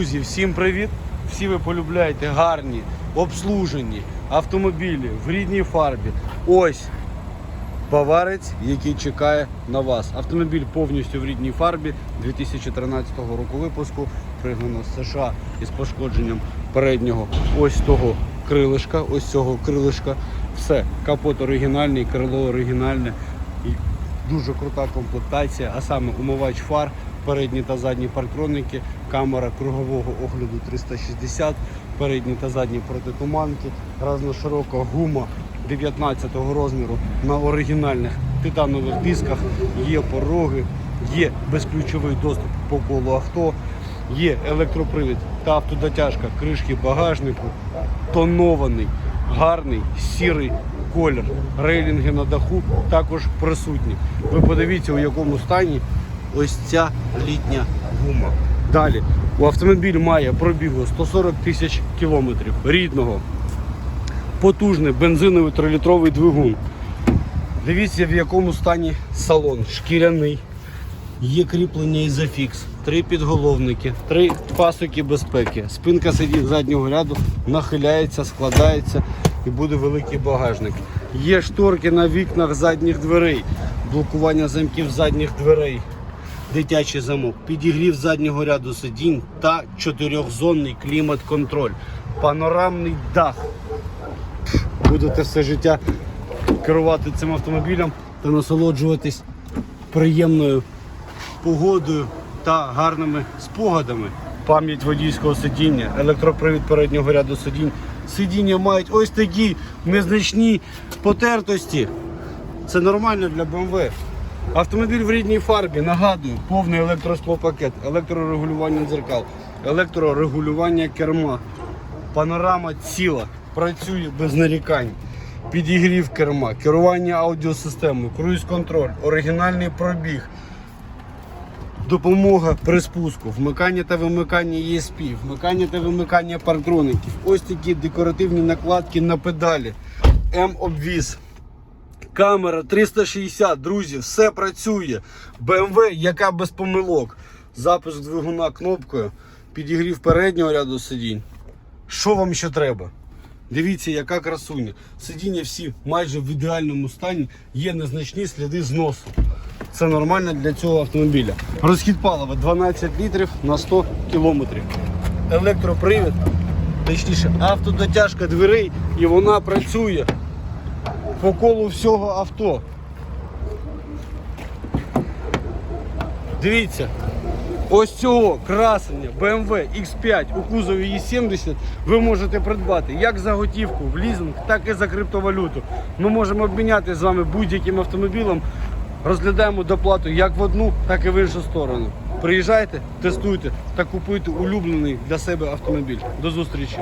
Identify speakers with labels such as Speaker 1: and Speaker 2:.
Speaker 1: Друзі, всім привіт! Всі ви полюбляєте гарні, обслужені автомобілі в рідній фарбі. Ось баварець, який чекає на вас. Автомобіль повністю в рідній фарбі 2013 року випуску, пригнано з США із пошкодженням переднього ось того крилишка, ось цього крилишка. Все, капот оригінальний, крило оригінальне. Дуже крута комплектація, а саме умивач фар, передні та задні парктроники, камера кругового огляду 360, передні та задні протитуманки, разноширока гума 19 розміру на оригінальних титанових дисках, є пороги, є безключовий доступ по колу авто, є електропривід та автодотяжка кришки багажнику, тонований, гарний сірий колір. Рейлінги на даху також присутні. Ви подивіться, у якому стані ось ця літня гума. Далі у автомобіль має пробігу 140 тисяч кілометрів рідного. Потужний бензиновий 3-літровий двигун. Дивіться, в якому стані салон. Шкіряний. Є кріплення ізофікс, три підголовники, три пасоки безпеки. Спинка сидінь заднього ряду нахиляється, складається і буде великий багажник. Є шторки на вікнах задніх дверей, блокування замків задніх дверей, дитячий замок, підігрів заднього ряду сидінь та чотирьохзонний клімат-контроль, панорамний дах. Будете все життя керувати цим автомобілем та насолоджуватись приємною погодою та гарними спогадами. Пам'ять водійського сидіння, електропривід переднього ряду сидінь. Сидіння мають ось такі незначні потертості. Це нормально для BMW. Автомобіль в рідній фарбі, нагадую, повний електросклопакет, електрорегулювання дзеркал, електрорегулювання керма. Панорама ціла, працює без нарікань. Підігрів керма, керування аудіосистемою, круїз-контроль, оригінальний пробіг, допомога при спуску, вмикання та вимикання ESP, вмикання та вимикання парктроників. Ось такі декоративні накладки на педалі. М-обвіз. Камера 360, друзі, все працює. BMW, яка без помилок. Запуск двигуна кнопкою, підігрів переднього ряду сидінь. Що вам ще треба? Дивіться, яка красуня. Сидіння всі майже в ідеальному стані, є незначні сліди зносу. Це нормально для цього автомобіля. Розхід палива 12 літрів на 100 кілометрів. Електропривід, точніше, автодотяжка дверей і вона працює по колу всього авто. Дивіться, ось цього красення BMW X5 у кузові E70 ви можете придбати як за готівку в лізинг, так і за криптовалюту. Ми можемо обміняти з вами будь-яким автомобілем. Розглядаємо доплату як в одну, так і в іншу сторону. Приїжджайте, тестуйте та купуйте улюблений для себе автомобіль. До зустрічі!